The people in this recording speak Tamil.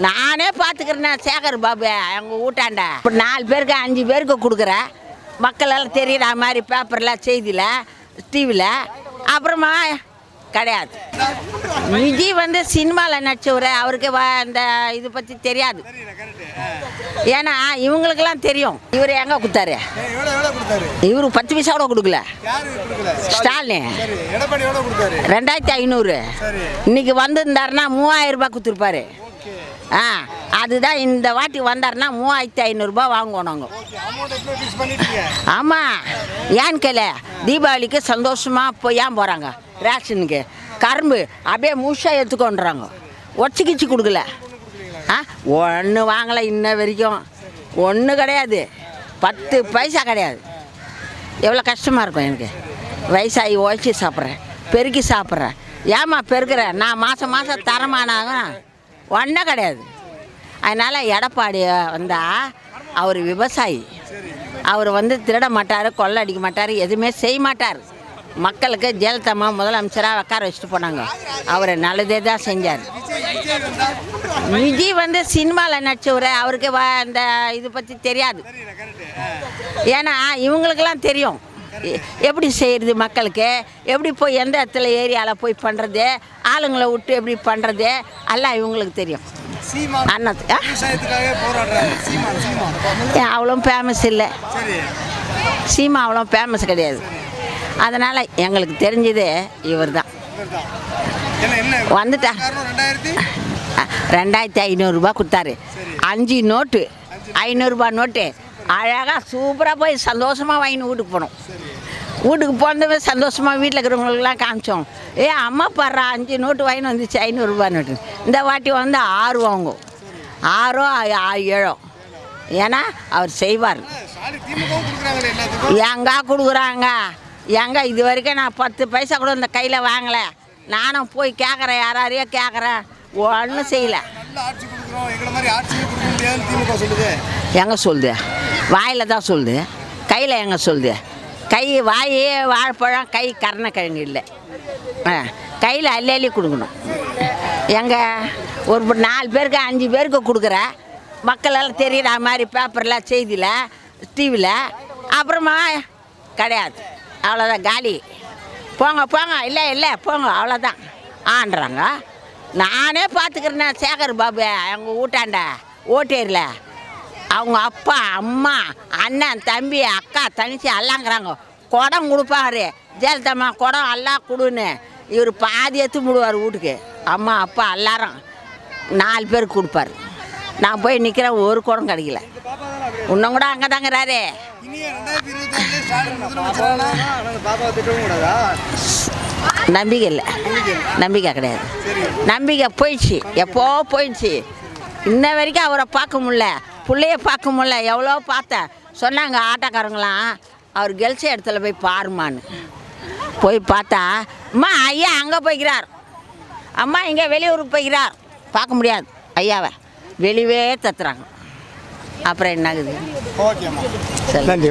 நானே பார்த்துக்கிறேன் சேகர் பாபு எங்கள் வீட்டாண்ட இப்போ நாலு பேருக்கு அஞ்சு பேருக்கு கொடுக்குறேன் மக்கள் எல்லாம் தெரியுற மாதிரி பேப்பரில் செய்தியில் டிவியில் அப்புறமா கிடையாது. விஜய் வந்து சினிமாவில் நடிச்சவர். அவருக்கு வ- அந்த இது பற்றி தெரியாது. ஏன்னா இவங்களுக்கெல்லாம் தெரியும். இவர் எங்கே கொடுத்தாரு? இவர் பத்து பைசா கூட கொடுக்கல. ஸ்டாலின். ரெண்டாயிரத்தி ஐநூறு. இன்னைக்கு வந்திருந்தாருன்னா மூவாயிரம் ரூபாய் கொடுத்துருப்பாரு. ஆ அதுதான் இந்த வாட்டி வந்தாருன்னா மூவாயிரத்தி ஐநூறுரூபா வாங்குவோம் நாங்கள் ஆமாம் ஏன்னு கேள தீபாவளிக்கு சந்தோஷமாக போய் ஏன் போகிறாங்க ரேஷனுக்கு. கரும்பு அப்படியே முழுசாக எடுத்துக்கொண்டுறாங்க ஒச்சிக்கிச்சு கொடுக்கல. ஆ ஒன்று வாங்கலை இன்ன வரைக்கும். ஒன்று கிடையாது. பத்து பைசா கிடையாது. எவ்வளோ கஷ்டமாக இருக்கும் எனக்கு. வயசாகி உழைச்சி சாப்பிட்றேன். பெருக்கி சாப்பிட்றேன். ஏம்மா பெருக்கிறேன் நான் மாதம் மாதம் தரமானாங்க ஒன்றும் கிடையாது. அதனால் எடப்பாடி வந்தால் அவர் விவசாயி. அவர் வந்து திருட மாட்டார் கொள்ளை அடிக்க மாட்டார் எதுவுமே செய்ய மாட்டார். மக்களுக்கு ஜெயலலிதம்மா முதலமைச்சராக உட்கார வச்சுட்டு போனாங்க. அவர் நல்லதே தான் செஞ்சார். விஜய் வந்து சினிமாவில் நடிச்சவர் அவருக்கு வ- அந்த இது பற்றி தெரியாது. ஏன்னா இவங்களுக்கெல்லாம் தெரியும். எப்படி செய்கிறது மக்களுக்கு? எப்படி போய் எந்த இடத்துல ஏரியாவில் போய் பண்ணுறது ஆளுங்களை விட்டு எப்படி பண்ணுறது எல்லாம் இவங்களுக்கு தெரியும். சீமான் அண்ணாத்து ஆ? விவசாயத்துக்காகவே போராடுறாரு. சீமான் சீமான் ஏன் அவ்வளோ ஃபேமஸ் இல்லை. சீமா அவ்வளோ ஃபேமஸ் கிடையாது. அதனால் எங்களுக்கு தெரிஞ்சது இவர் தான் வந்துட்டா. ரெண்டாயிரத்தி? ஐநூறுரூபா கொடுத்தாரு. அஞ்சு நோட்டு. ஐநூறுரூபா நோட்டு. அழகாக சூப்பராக போய் சந்தோஷமாக வாங்கின்னு வீட்டுக்கு போனோம். வீட்டுக்கு போனதுமே சந்தோஷமாக வீட்டில் இருக்கிறவங்களுக்குலாம் காமிச்சோம். ஏ அம்மா பாடுறா அஞ்சு நோட்டு வாங்கின்னு வந்துச்சு ஐநூறுரூபா நோட்டு இந்த வாட்டி வந்து ஆறு வாங்கும் ஆறோ ஆ- ஏழோ. ஏன்னா அவர் செய்வார். எங்கா கொடுக்குறாங்க. எங்க இது வரைக்கும் நான் பத்து பைசா கூட இந்த கையில் வாங்கலை. நானும் போய் கேட்குறேன் யாரையோ கேட்குறேன் ஒன்றும் செய்யலை. எங்கே சொல்லுது? வாயில் தான் சொல்லுது. கையில் எங்கே சொல்லுது? கை வாய் வாழைப்பழம் கை கருணக்கிழங்கு இல்லை. ஆ கையில் அள்ளி அள்ளி கொடுக்கணும். எங்கள் ஒரு நாலு பேருக்கு அஞ்சு பேருக்கு கொடுக்குற மக்களெல்லாம் தெரியுற மாதிரி பேப்பரில் செய்தியில் டிவியில் அப்புறமா கிடையாது. அவ்வளோதான் காலி. போங்க போங்க இல்லை இல்லை போங்க அவ்வளோதான் ஆன்றாங்க. நானே பார்த்துக்கிறேன் சேகர் பாபு எங்கள் வீட்டாண்ட ஓட்டேரியில். அவங்க அப்பா அம்மா அண்ணன் தம்பி அக்கா தங்கச்சி எல்லாங்கிறாங்க குடம் கொடுப்பாரு. ஜெயலலிதாம்மா குடம் எல்லாம் கொடுன்னு இவர் பாதி எடுத்து முடுவார் வீட்டுக்கு. அம்மா அப்பா எல்லாரும் நாலு பேருக்கு கொடுப்பாரு. நான் போய் நிற்கிறேன் ஒரு குடம் கிடைக்கல. இன்னும் கூட அங்கே தாங்கிறாரு நம்பிக்கை இல்லை. நம்பிக்கை கிடையாது. நம்பிக்கை போயிடுச்சு. எப்போ போயிடுச்சு? இன்ன வரைக்கும் அவரை பார்க்க முடியல. பிள்ளைய பார்க்க முடியல எவ்வளோ பார்த்தேன் சொன்னாங்க ஆட்டோக்காரங்களாம் அவர் கெல்ச இடத்துல போய் பாருமான்னு போய் பார்த்தா அம்மா ஐயா அங்கே போய்க்கிறார். அம்மா இங்கே வெளியூருக்கு போய்க்கிறார். பார்க்க முடியாது ஐயாவை. வெளியவே தத்துறாங்க. அப்புறம் என்னகுது? சரி. நன்றி